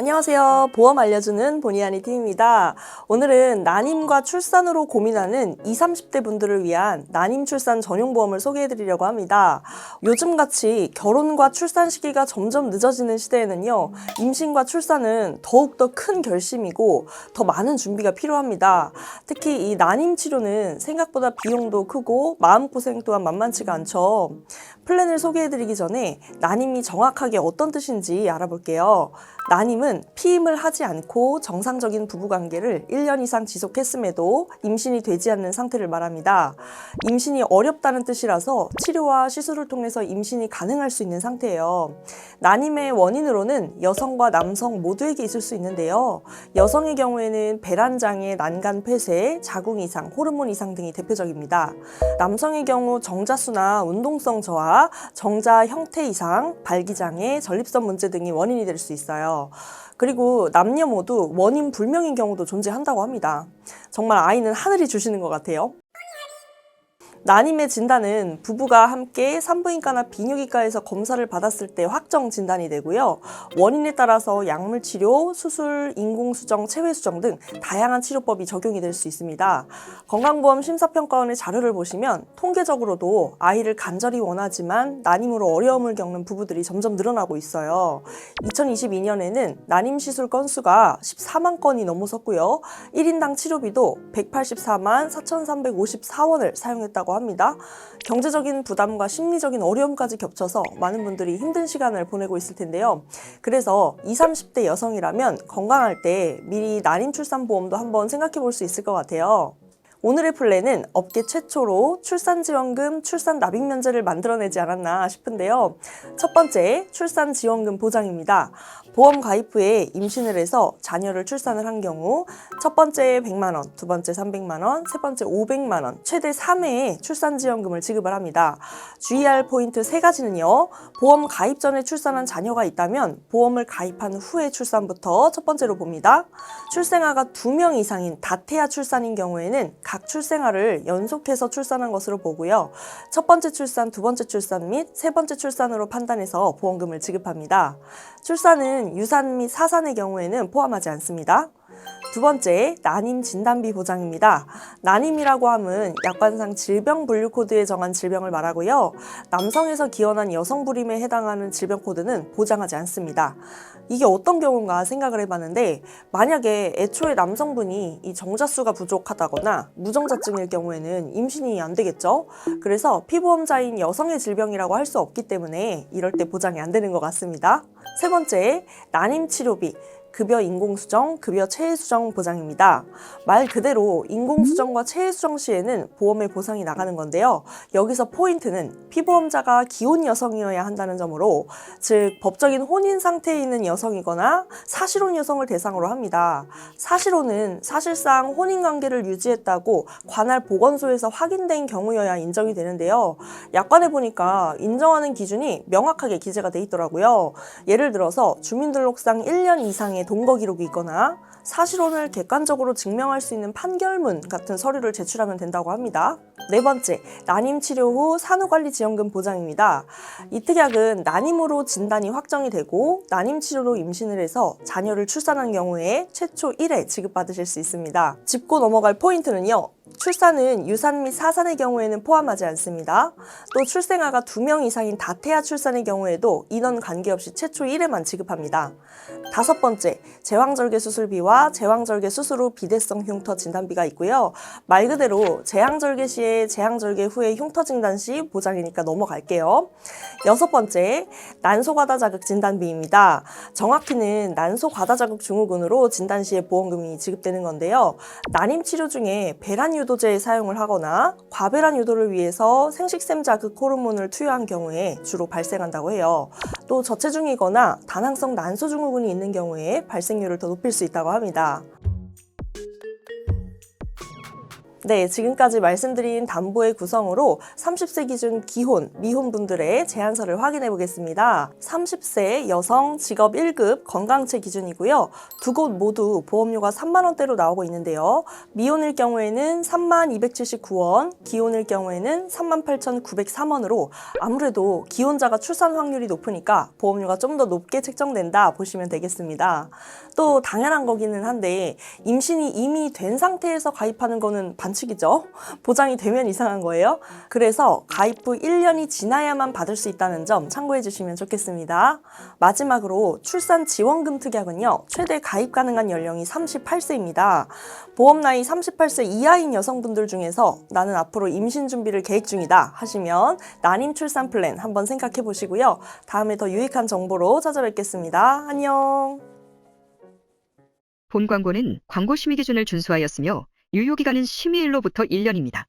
안녕하세요. 보험 알려주는 보니 아니 팀입니다. 오늘은 난임과 출산으로 고민하는 20, 30대 분들을 위한 난임 출산 전용 보험을 소개해 드리려고 합니다. 요즘 같이 결혼과 출산 시기가 점점 늦어지는 시대에는요, 임신과 출산은 더욱더 큰 결심이고 더 많은 준비가 필요합니다. 특히 이 난임 치료는 생각보다 비용도 크고 마음고생 또한 만만치가 않죠. 플랜을 소개해 드리기 전에 난임이 정확하게 어떤 뜻인지 알아볼게요. 난임은 피임을 하지 않고 정상적인 부부관계를 1년 이상 지속했음에도 임신이 되지 않는 상태를 말합니다. 임신이 어렵다는 뜻이라서 치료와 시술을 통해서 임신이 가능할 수 있는 상태예요. 난임의 원인으로는 여성과 남성 모두에게 있을 수 있는데요. 여성의 경우에는 배란장애, 난간 폐쇄, 자궁 이상, 호르몬 이상 등이 대표적입니다. 남성의 경우 정자수나 운동성 저하, 정자 형태 이상, 발기장애, 전립선 문제 등이 원인이 될 수 있어요. 그리고 남녀 모두 원인 불명인 경우도 존재한다고 합니다. 정말 아이는 하늘이 주시는 것 같아요. 난임의 진단은 부부가 함께 산부인과나 비뇨기과에서 검사를 받았을 때 확정 진단이 되고요. 원인에 따라서 약물 치료, 수술, 인공수정, 체외수정 등 다양한 치료법이 적용이 될 수 있습니다. 건강보험 심사평가원의 자료를 보시면 통계적으로도 아이를 간절히 원하지만 난임으로 어려움을 겪는 부부들이 점점 늘어나고 있어요. 2022년에는 난임 시술 건수가 14만 건이 넘어섰고요. 1인당 치료비도 184만 4,354원을 사용했다고 합니다. 경제적인 부담과 심리적인 어려움까지 겹쳐서 많은 분들이 힘든 시간을 보내고 있을 텐데요. 그래서 20, 30대 여성이라면 건강할 때 미리 난임 출산 보험도 한번 생각해 볼 수 있을 것 같아요. 오늘의 플랜은 업계 최초로 출산지원금, 출산 납입 면제를 만들어내지 않았나 싶은데요. 첫 번째, 출산지원금 보장입니다. 보험 가입 후에 임신을 해서 자녀를 출산을 한 경우 첫 번째 100만 원, 두 번째 300만 원, 세 번째 500만 원, 최대 3회의 출산지원금을 지급을 합니다. 주의할 포인트 세 가지는요. 보험 가입 전에 출산한 자녀가 있다면 보험을 가입한 후의 출산부터 첫 번째로 봅니다. 출생아가 두 명 이상인 다태아 출산인 경우에는 각 출생아를 연속해서 출산한 것으로 보고요. 첫 번째 출산, 두 번째 출산 및 세 번째 출산으로 판단해서 보험금을 지급합니다. 출산은 유산 및 사산의 경우에는 포함하지 않습니다. 두 번째, 난임 진단비 보장입니다. 난임이라고 함은 약관상 질병 분류 코드에 정한 질병을 말하고요. 남성에서 기원한 여성 불임에 해당하는 질병 코드는 보장하지 않습니다. 이게 어떤 경우인가 생각을 해봤는데 만약에 애초에 남성분이 이 정자수가 부족하다거나 무정자증일 경우에는 임신이 안 되겠죠. 그래서 피보험자인 여성의 질병이라고 할 수 없기 때문에 이럴 때 보장이 안 되는 것 같습니다. 세 번째, 난임 치료비. 급여 인공수정, 급여 체해수정 보장입니다. 말 그대로 인공수정과 체해수정 시에는 보험의 보상이 나가는 건데요. 여기서 포인트는 피보험자가 기혼 여성이어야 한다는 점으로, 즉, 법적인 혼인 상태에 있는 여성이거나 사실혼 여성을 대상으로 합니다. 사실혼은 사실상 혼인 관계를 유지했다고 관할 보건소에서 확인된 경우여야 인정이 되는데요. 약관에 보니까 인정하는 기준이 명확하게 기재가 돼 있더라고요. 예를 들어서 주민등록상 1년 이상의 동거 기록이 있거나 사실혼을 객관적으로 증명할 수 있는 판결문 같은 서류를 제출하면 된다고 합니다. 네 번째, 난임 치료 후 산후관리지원금 보장입니다. 이 특약은 난임으로 진단이 확정이 되고 난임 치료로 임신을 해서 자녀를 출산한 경우에 최초 1회 지급받으실 수 있습니다. 짚고 넘어갈 포인트는요. 출산은 유산 및 사산의 경우에는 포함하지 않습니다. 또 출생아가 두 명 이상인 다태아 출산의 경우에도 인원 관계없이 최초 1회만 지급합니다. 다섯 번째, 제왕절개 수술비와 제왕절개 수술 후 비대성 흉터 진단비가 있고요. 말 그대로 제왕절개 시에 제왕절개 후에 흉터 진단 시 보장이니까 넘어갈게요. 여섯 번째, 난소과다 자극 진단비입니다. 정확히는 난소과다 자극 증후군으로 진단 시에 보험금이 지급되는 건데요. 난임 치료 중에 배란 유도 제의 사용을 하거나 과배란 유도를 위해서 생식샘 자극 호르몬을 투여한 경우에 주로 발생한다고 해요. 또 저체중이거나 다낭성 난소 증후군이 있는 경우에 발생률을 더 높일 수 있다고 합니다. 네, 지금까지 말씀드린 담보의 구성으로 30세 기준 기혼, 미혼 분들의 제한서를 확인해 보겠습니다. 30세 여성 직업 1급 건강체 기준이고요. 두 곳 모두 보험료가 3만 원대로 나오고 있는데요. 미혼일 경우에는 3만 279원, 기혼일 경우에는 3만 8,903원으로 아무래도 기혼자가 출산 확률이 높으니까 보험료가 좀 더 높게 책정된다 보시면 되겠습니다. 또 당연한 거기는 한데 임신이 이미 된 상태에서 가입하는 거는 반 칙이죠. 보장이 되면 이상한 거예요. 그래서 가입 후 1년이 지나야만 받을 수 있다는 점 참고해 주시면 좋겠습니다. 마지막으로 출산 지원금 특약은요. 최대 가입 가능한 연령이 38세입니다. 보험 나이 38세 이하인 여성분들 중에서 나는 앞으로 임신 준비를 계획 중이다 하시면 난임 출산 플랜 한번 생각해 보시고요. 다음에 더 유익한 정보로 찾아뵙겠습니다. 안녕. 본 광고는 광고 심의 기준을 준수하였으며 유효기간은 심의일로부터 1년입니다.